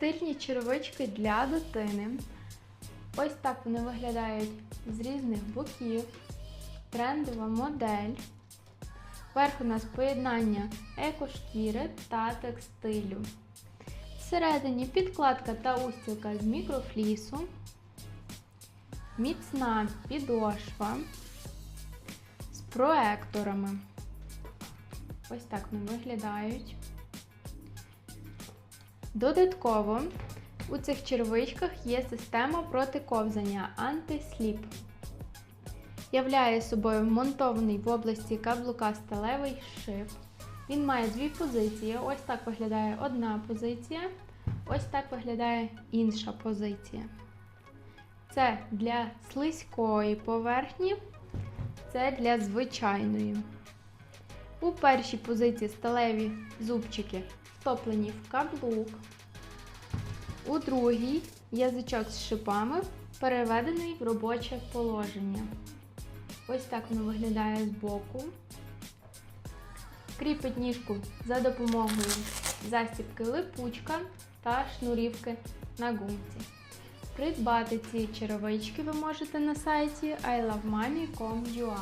Стильні черевички для дитини. Ось так вони виглядають з різних боків. Трендова модель. Верх у нас поєднання екошкіри та текстилю. Всередині підкладка та устілка з мікрофлісу. Міцна підошва з проекторами. Ось так вони виглядають. Додатково у цих червичках є система протиковзання антисліп. Являє собою вмонтований в області каблука сталевий шип. Він має дві позиції. Ось так виглядає одна позиція, ось так виглядає інша позиція. Це для слизької поверхні, це для звичайної. У першій позиції сталеві зубчики втоплені в каблук. У другій язичок з шипами переведений в робоче положення. Ось так воно виглядає збоку. Кріпить ніжку за допомогою застібки липучка та шнурівки на гумці. Придбати ці черевички ви можете на сайті ilovemami.com.ua